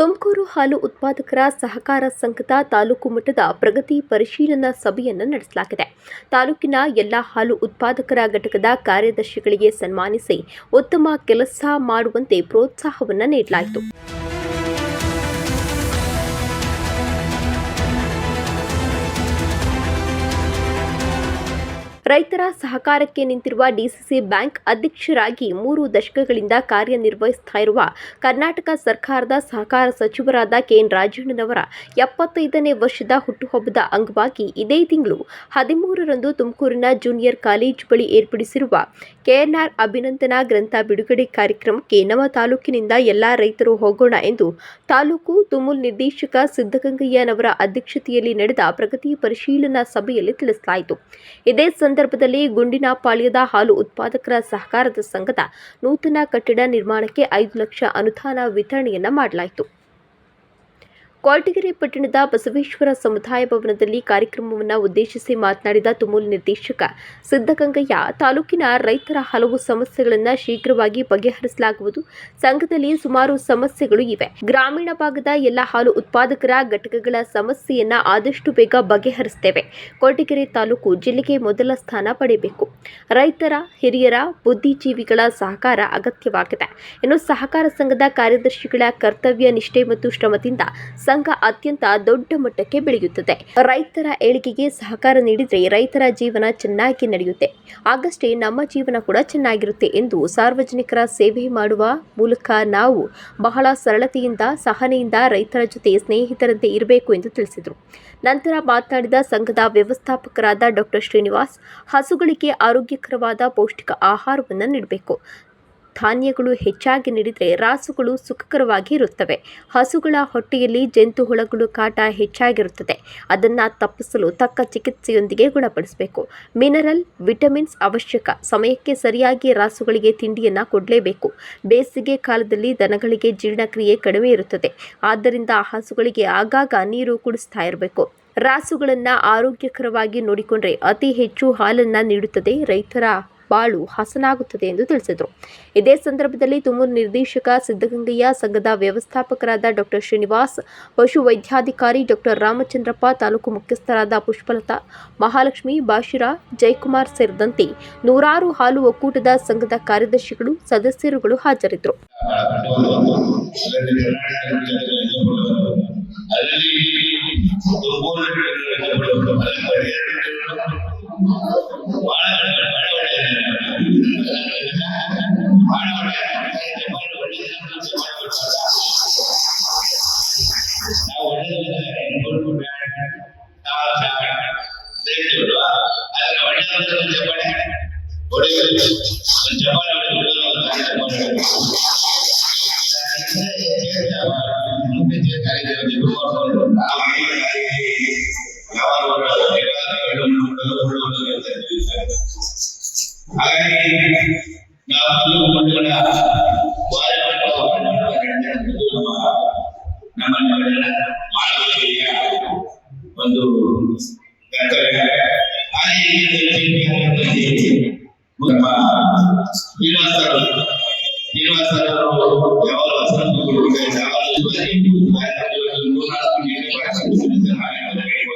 ತುಮಕೂರು ಹಾಲು ಉತ್ಪಾದಕರ ಸಹಕಾರ ಸಂಘದ ತಾಲೂಕು ಮಟ್ಟದ ಪ್ರಗತಿ ಪರಿಶೀಲನಾ ಸಭೆಯನ್ನು ನಡೆಸಲಾಗಿದೆ. ತಾಲೂಕಿನ ಎಲ್ಲ ಹಾಲು ಉತ್ಪಾದಕರ ಘಟಕದ ಕಾರ್ಯದರ್ಶಿಗಳಿಗೆ ಸನ್ಮಾನಿಸಿ ಉತ್ತಮ ಕೆಲಸ ಮಾಡುವಂತೆ ಪ್ರೋತ್ಸಾಹವನ್ನು ನೀಡಲಾಯಿತು. ರೈತರ ಸಹಕಾರಕ್ಕೆ ನಿಂತಿರುವ ಡಿಸಿಸಿ ಬ್ಯಾಂಕ್ ಅಧ್ಯಕ್ಷರಾಗಿ ಮೂರು ದಶಕಗಳಿಂದ ಕಾರ್ಯನಿರ್ವಹಿಸ್ತಾ ಇರುವ ಕರ್ನಾಟಕ ಸರ್ಕಾರದ ಸಹಕಾರ ಸಚಿವರಾದ ಕೆಎನ್ ರಾಜಣ್ಣನವರ ಎಪ್ಪತ್ತೈದನೇ ವರ್ಷದ ಹುಟ್ಟುಹಬ್ಬದ ಅಂಗವಾಗಿ ಇದೇ ತಿಂಗಳು ಹದಿಮೂರರಂದು ತುಮಕೂರಿನ ಜೂನಿಯರ್ ಕಾಲೇಜು ಬಳಿ ಏರ್ಪಡಿಸಿರುವ ಕೆಎನ್ಆರ್ ಅಭಿನಂದನಾ ಗ್ರಂಥ ಬಿಡುಗಡೆ ಕಾರ್ಯಕ್ರಮಕ್ಕೆ ನಮ್ಮ ತಾಲೂಕಿನಿಂದ ಎಲ್ಲಾ ರೈತರು ಹೋಗೋಣ ಎಂದು ತಾಲೂಕು ತುಮುಲ್ ನಿರ್ದೇಶಕ ಸಿದ್ದಗಂಗಯ್ಯನವರ ಅಧ್ಯಕ್ಷತೆಯಲ್ಲಿ ನಡೆದ ಪ್ರಗತಿ ಪರಿಶೀಲನಾ ಸಭೆಯಲ್ಲಿ ತಿಳಿಸಲಾಯಿತು. ಇದೇ ಸಂದರ್ಭದಲ್ಲಿ ಗುಂಡಿನ ಪಾಳ್ಯದ ಹಾಲು ಉತ್ಪಾದಕರ ಸಹಕಾರದ ಸಂಘದ ನೂತನ ಕಟ್ಟಡ ನಿರ್ಮಾಣಕ್ಕೆ ಐದು ಲಕ್ಷ ಅನುದಾನ ವಿತರಣೆಯನ್ನ ಮಾಡಲಾಯಿತು. ಕೊರಟಗೆರೆ ಪಟ್ಟಣದ ಬಸವೇಶ್ವರ ಸಮುದಾಯ ಭವನದಲ್ಲಿ ಕಾರ್ಯಕ್ರಮವನ್ನು ಉದ್ದೇಶಿಸಿ ಮಾತನಾಡಿದ ತುಮೂಲ್ ನಿರ್ದೇಶಕ ಸಿದ್ದಗಂಗಯ್ಯ ತಾಲೂಕಿನ ರೈತರ ಹಲವು ಸಮಸ್ಯೆಗಳನ್ನು ಶೀಘ್ರವಾಗಿ ಬಗೆಹರಿಸಲಾಗುವುದು. ಸಂಘದಲ್ಲಿ ಸುಮಾರು ಸಮಸ್ಯೆಗಳು ಇವೆ. ಗ್ರಾಮೀಣ ಭಾಗದ ಎಲ್ಲ ಹಾಲು ಉತ್ಪಾದಕರ ಘಟಕಗಳ ಸಮಸ್ಯೆಯನ್ನು ಆದಷ್ಟು ಬೇಗ ಬಗೆಹರಿಸುತ್ತೇವೆ ಕೊರಟಗೆರೆ ತಾಲೂಕು ಜಿಲ್ಲೆಗೆ ಮೊದಲ ಸ್ಥಾನ ಪಡೆಯಬೇಕು. ರೈತರ, ಹಿರಿಯರ, ಬುದ್ಧಿಜೀವಿಗಳ ಸಹಕಾರ ಅಗತ್ಯವಾಗಿದೆ. ಇನ್ನು ಸಹಕಾರ ಸಂಘದ ಕಾರ್ಯದರ್ಶಿಗಳ ಕರ್ತವ್ಯ ನಿಷ್ಠೆ ಮತ್ತು ಶ್ರಮದಿಂದ ಸಂಘ ಅತ್ಯಂತ ದೊಡ್ಡ ಮಟ್ಟಕ್ಕೆ ಬೆಳೆಯುತ್ತದೆ. ರೈತರ ಏಳಿಗೆಗೆ ಸಹಕಾರ ನೀಡಿದರೆ ರೈತರ ಜೀವನ ಚೆನ್ನಾಗಿ ನಡೆಯುತ್ತೆ. ಆಗಷ್ಟೇ ನಮ್ಮ ಜೀವನ ಕೂಡ ಚೆನ್ನಾಗಿರುತ್ತೆ ಎಂದು ಸಾರ್ವಜನಿಕರ ಸೇವೆ ಮಾಡುವ ಮೂಲಕ ನಾವು ಬಹಳ ಸರಳತೆಯಿಂದ, ಸಹನೆಯಿಂದ ರೈತರ ಜೊತೆ ಸ್ನೇಹಿತರಂತೆ ಇರಬೇಕು ಎಂದು ತಿಳಿಸಿದರು. ನಂತರ ಮಾತನಾಡಿದ ಸಂಘದ ವ್ಯವಸ್ಥಾಪಕರಾದ ಡಾಕ್ಟರ್ ಶ್ರೀನಿವಾಸ್, ಹಸುಗಳಿಗೆ ಆರೋಗ್ಯಕರವಾದ ಪೌಷ್ಟಿಕ ಆಹಾರವನ್ನು ನೀಡಬೇಕು. ಧಾನ್ಯಗಳು ಹೆಚ್ಚಾಗಿ ನೀಡಿದರೆ ರಾಸುಗಳು ಸುಖಕರವಾಗಿ ಇರುತ್ತವೆ. ಹಸುಗಳ ಹೊಟ್ಟೆಯಲ್ಲಿ ಜಂತು ಹುಳಗಳು ಕಾಟ ಹೆಚ್ಚಾಗಿರುತ್ತದೆ. ಅದನ್ನು ತಪ್ಪಿಸಲು ತಕ್ಕ ಚಿಕಿತ್ಸೆಯೊಂದಿಗೆ ಗುಣಪಡಿಸಬೇಕು. ಮಿನರಲ್ ವಿಟಮಿನ್ಸ್ ಅವಶ್ಯಕ. ಸಮಯಕ್ಕೆ ಸರಿಯಾಗಿ ರಾಸುಗಳಿಗೆ ತಿಂಡಿಯನ್ನು ಕೊಡಲೇಬೇಕು. ಬೇಸಿಗೆ ಕಾಲದಲ್ಲಿ ದನಗಳಿಗೆ ಜೀರ್ಣಕ್ರಿಯೆ ಕಡಿಮೆ ಇರುತ್ತದೆ. ಆದ್ದರಿಂದ ಹಸುಗಳಿಗೆ ಆಗಾಗ ನೀರು ಕುಡಿಸ್ತಾ ಇರಬೇಕು. ರಾಸುಗಳನ್ನು ಆರೋಗ್ಯಕರವಾಗಿ ನೋಡಿಕೊಂಡ್ರೆ ಅತಿ ಹೆಚ್ಚು ಹಾಲನ್ನು ನೀಡುತ್ತದೆ ರೈತರ ಬಾಳು ಹಸನಾಗುತ್ತದೆ ಎಂದು ತಿಳಿಸಿದರು. ಇದೇ ಸಂದರ್ಭದಲ್ಲಿ ತುಮೂರು ನಿರ್ದೇಶಕ ಸಿದ್ದಗಂಗಯ್ಯ ಸಂಘದ ವ್ಯವಸ್ಥಾಪಕರಾದ ಡಾಕ್ಟರ್ ಶ್ರೀನಿವಾಸ್ ಪಶು ವೈದ್ಯಾಧಿಕಾರಿ ಡಾಕ್ಟರ್ ರಾಮಚಂದ್ರಪ್ಪ, ತಾಲೂಕು ಮುಖ್ಯಸ್ಥರಾದ ಪುಷ್ಪಲತಾ, ಮಹಾಲಕ್ಷ್ಮಿ ಬಾಶಿರಾ ಜಯಕುಮಾರ್ ಸೇರಿದಂತೆ ನೂರಾರು ಹಾಲು ಒಕ್ಕೂಟದ ಸಂಘದ ಕಾರ್ಯದರ್ಶಿಗಳು, ಸದಸ್ಯರುಗಳು ಹಾಜರಿದ್ದರು ಅದರಲ್ಲಿ ಒಂದು ಚಪ್ಪಾಳೆ ಹೊಡೆಯಬೇಕು ಹಾಗಾಗಿ ನಾವು ಹಣ್ಣುಗಳ ನಮ್ಮ ಮಾಡಬೇಕು ಈಗ ಒಂದು ಕರ್ತವ್ಯ ಹಾಗೆ ನಮ್ಮ ಶ್ರೀನಿವಾಸರು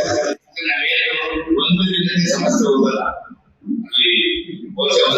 ಶ್ರೀನಿವಾಸರು ಯಾವ ಒಂದು ದಿನಕ್ಕೆ ಸಮಸ್ಯೆ ಹೋಗಲ್ಲ ಬಹುಶಃ ಒಂದು ದಿನಕ್ಕೆ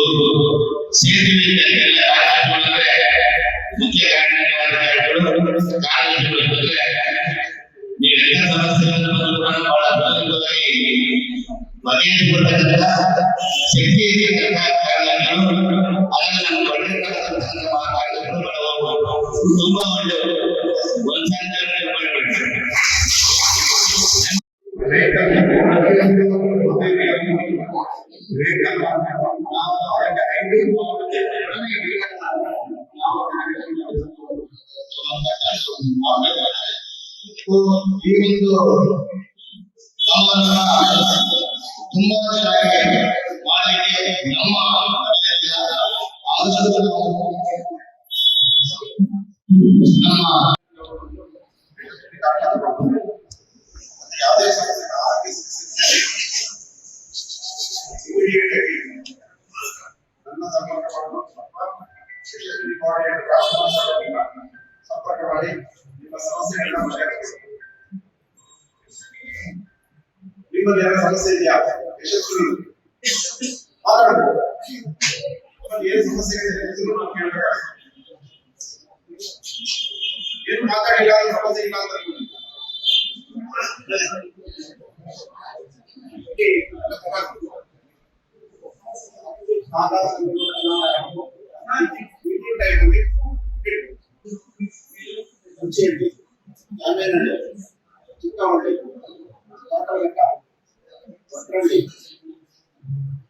ಒಂದು ಸೇತುವೆ ಎಲ್ಲ ಕಾರ್ಯಕ್ರಮಗಳಂದ್ರೆ ಮುಖ್ಯ ಕಾರ್ಯನಿರ್ವಾಹಕರು ಕಾರ್ಯದರ್ಶಿಗಳು ಬಂದ್ರೆ ನೀವೆಲ್ಲ ಸಮಸ್ಯೆಗಳನ್ನು ಬಂದು ಕೂಡ ಬಹಳ ಬಲವಾಗಿ ಬಗೆಹರಿಸತಕ್ಕಂಥ ಶಕ್ತಿ ನಾವು ಕಾರ್ಯಕ್ರಮಗಳು ತುಂಬಾ ಒಳ್ಳೆ ಒಂದ್ಸಾರಿ ಈ ಸಂಬಂಧ ತುಂಬಾ ಚೆನ್ನಾಗಿ ನಮ್ಮ ಕಡೆಯಿಂದ ನಾವು ನಮ್ಮ ನಿಮ್ಮಲ್ಲಿ ಏನೋ ಸಮಸ್ಯೆ ಇದೆಯಾ ಯಶಸ್ವಿ ಮಾತಾಡಬೇಕು ನಿಮ್ಮಲ್ಲಿ ಏನು ಸಮಸ್ಯೆ ಇದೆ ಹೆಸರು ನಾವು ಕೇಳಬೇಕಾಗುತ್ತೆ ಏನು ಮಾತಾಡಿಲ್ಲ ಅಂದ್ರೆ ಸಮಸ್ಯೆ ಇಲ್ಲ ಅಂತ ಅನ್ಕೊಳ್ಳಿ. ಏ,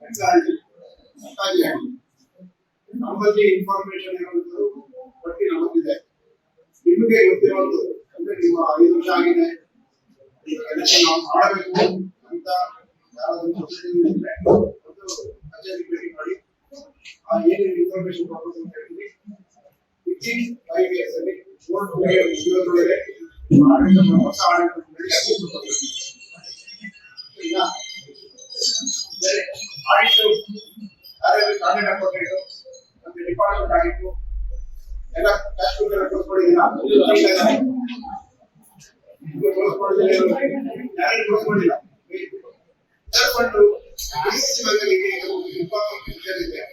ಇನ್ಫಾರ್ಮೇಷನ್ ನಮ್ಮಲ್ಲಿ ಇನ್ಫಾರ್ಮೇಶನ್ ಇರುವಂತದ್ದು ಪಟ್ಟಿ ನಮ್ಮಲ್ಲಿದೆ ನಿಮಗೆ ಗೊತ್ತಿರೋದು ಅಂದ್ರೆ ನಿಮ್ಮ ಐದು ವರ್ಷ ಆಗಿದೆ ನಾವು ಮಾಡಬೇಕು ಅಂತ ಯಾರಾದ್ರೂ ಒಂದು ಭೇಟಿ ಮಾಡಿ ಆ ಏನೇನು ಇನ್ಫಾರ್ಮೇಶನ್ ಕೊಡಬೇಕು ಅಂತ ಹೇಳ್ತೀವಿ ವಿತಿನ್ ಫೈವ್ ಇಯರ್ಸ್ ಅಲ್ಲಿ ಓಲ್ಡ್ ಇವತ್ತೊಳಗೆ ಆಡಳಿತ ಹೊಸ ಆಡಳಿತ ಮಂಡಳಿ ಅಧ್ಯಕ್ಷರು ಕೊಡ್ಬೇಕು. ಈಗ ಬೇರೆ ಆಡಿಟ್ರು ಯಾರ್ಯಾರು ಕಾಂಟ್ಯಾಕ್ಟ್ ಹಾಕೋಬೇಕು ಡಿಪಾರ್ಟ್ಮೆಂಟ್ ಆಗಿತ್ತು ಎಲ್ಲ ಕ್ಯಾಶ್ಮೀರ ಕೊಡ್ಕೊಂಡಿದ್ದೀರಾ ಯಾರು ಕೊಡ್ಕೊಂಡಿಲ್ಲ ಬಂದು ಡಿಪಾರ್ಟ್ಮೆಂಟ್ ಇದೆ